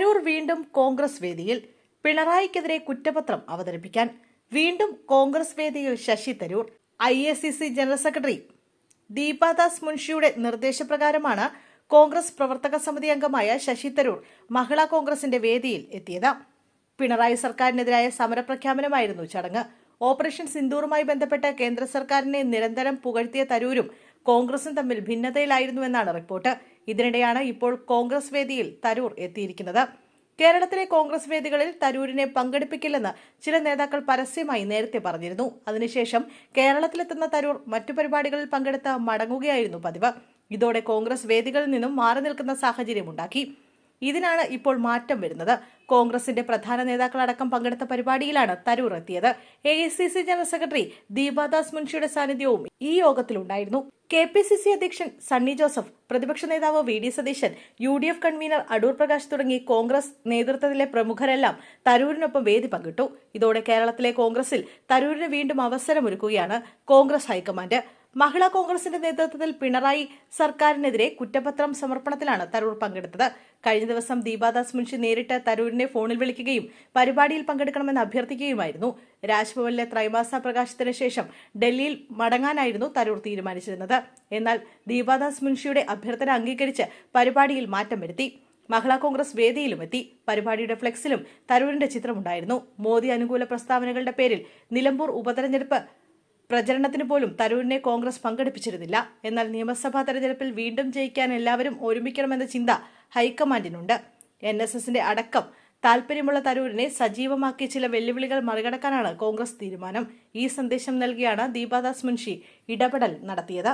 തരൂർ വീണ്ടും കോൺഗ്രസ് വേദിയിൽ പിണറായിക്കെതിരെ കുറ്റപത്രം അവതരിപ്പിക്കാൻ വീണ്ടും കോൺഗ്രസ് വേദിയിൽ Shashi Tharoor I A C C general secretary Deepadas മുൻഷിയുടെ നിർദ്ദേശപ്രകാരമാണ് കോൺഗ്രസ് പ്രവർത്തക സമിതി അംഗമായ ശശി തരൂർ മഹിളാ കോൺഗ്രസിന്റെ വേദിയിൽ എത്തിയത്. പിണറായി സർക്കാരിനെതിരായ സമരപ്രഖ്യാപനമായിരുന്നു ചടങ്ങ്. ഓപ്പറേഷൻ സിന്ദൂറുമായി ബന്ധപ്പെട്ട് കേന്ദ്ര സർക്കാരിനെ നിരന്തരം പുകഴ്ത്തിയ തരൂരും കോൺഗ്രസും തമ്മിൽ ഭിന്നതയിലായിരുന്നുവെന്നാണ് റിപ്പോർട്ട്. ഇതിനിടെയാണ് ഇപ്പോൾ കോൺഗ്രസ് വേദിയിൽ തരൂർ എത്തിയിരിക്കുന്നത്. കേരളത്തിലെ കോൺഗ്രസ് വേദികളിൽ തരൂരിനെ പങ്കെടുപ്പിക്കില്ലെന്ന് ചില നേതാക്കൾ പരസ്യമായി നേരത്തെ പറഞ്ഞിരുന്നു. അതിനുശേഷം കേരളത്തിലെത്തുന്ന തരൂർ മറ്റു പരിപാടികളിൽ പങ്കെടുത്ത് മടങ്ങുകയായിരുന്നു പതിവ്. ഇതോടെ കോൺഗ്രസ് വേദികളിൽ നിന്നും മാറി നിൽക്കുന്ന സാഹചര്യമുണ്ടാക്കി ഇതിനാണ് ഇപ്പോൾ മാറ്റം വരുന്നത്. കോൺഗ്രസിന്റെ പ്രധാന നേതാക്കളടക്കം പങ്കെടുത്ത പരിപാടിയിലാണ് തരൂർ എത്തിയത്. എ ജനറൽ സെക്രട്ടറി ദീപാദാസ് മുൻഷിയുടെ സാന്നിധ്യവും ഈ യോഗത്തിലുണ്ടായിരുന്നു. കെ പി സി സി അധ്യക്ഷൻ സണ്ണി ജോസഫ് പ്രതിപക്ഷ നേതാവ് V D Satheesan U D F convener Adoor Prakash തുടങ്ങി കോൺഗ്രസ് നേതൃത്വത്തിലെ പ്രമുഖരെല്ലാം തരൂരിനൊപ്പം വേദി പങ്കിട്ടു. ഇതോടെ കേരളത്തിലെ കോൺഗ്രസിൽ തരൂരിന് വീണ്ടും അവസരമൊരുക്കുകയാണ് കോൺഗ്രസ് ഹൈക്കമാൻഡ്. മഹിളാ കോൺഗ്രസിന്റെ നേതൃത്വത്തിൽ പിണറായി സർക്കാരിനെതിരെ കുറ്റപത്രം സമർപ്പണത്തിലാണ് തരൂർ പങ്കെടുത്തത്. കഴിഞ്ഞ ദിവസം ദീപാദാസ് മുൻഷി നേരിട്ട് തരൂരിനെ ഫോണിൽ വിളിക്കുകയും പരിപാടിയിൽ പങ്കെടുക്കണമെന്ന് അഭ്യർത്ഥിക്കുകയുമായിരുന്നു. രാജ്ഭവനിലെ ത്രൈമാസ പ്രകാശത്തിന് ശേഷം ഡൽഹിയിൽ മടങ്ങാനായിരുന്നു തരൂർ തീരുമാനിച്ചിരുന്നത്. എന്നാൽ ദീപാദാസ് മുൻഷിയുടെ അഭ്യർത്ഥന അംഗീകരിച്ച് പരിപാടിയിൽ മാറ്റം വരുത്തി. മഹിളാ കോൺഗ്രസ് വേദിയിലും എത്തി. പരിപാടിയുടെ ഫ്ലെക്സിലും തരൂരിന്റെ ചിത്രമുണ്ടായിരുന്നു. മോദി അനുകൂല പ്രസ്താവനകളുടെ പേരിൽ നിലമ്പൂർ ഉപതെരഞ്ഞെടുപ്പ് പ്രചരണത്തിന് പോലും തരൂരിനെ കോൺഗ്രസ് പങ്കെടുപ്പിച്ചിരുന്നില്ല. എന്നാൽ നിയമസഭാ തെരഞ്ഞെടുപ്പിൽ വീണ്ടും ജയിക്കാൻ എല്ലാവരും ഒരുമിക്കണമെന്ന ചിന്ത ഹൈക്കമാൻഡിനുണ്ട്. എൻ എസ് എസിന്റെ അടക്കം താല്പര്യമുള്ള തരൂരിനെ സജീവമാക്കിയ ചില വെല്ലുവിളികൾ മറികടക്കാനാണ് കോൺഗ്രസ് തീരുമാനം. ഈ സന്ദേശം നൽകിയാണ് ദീപാദാസ് മുൻഷി ഇടപെടൽ നടത്തിയത്.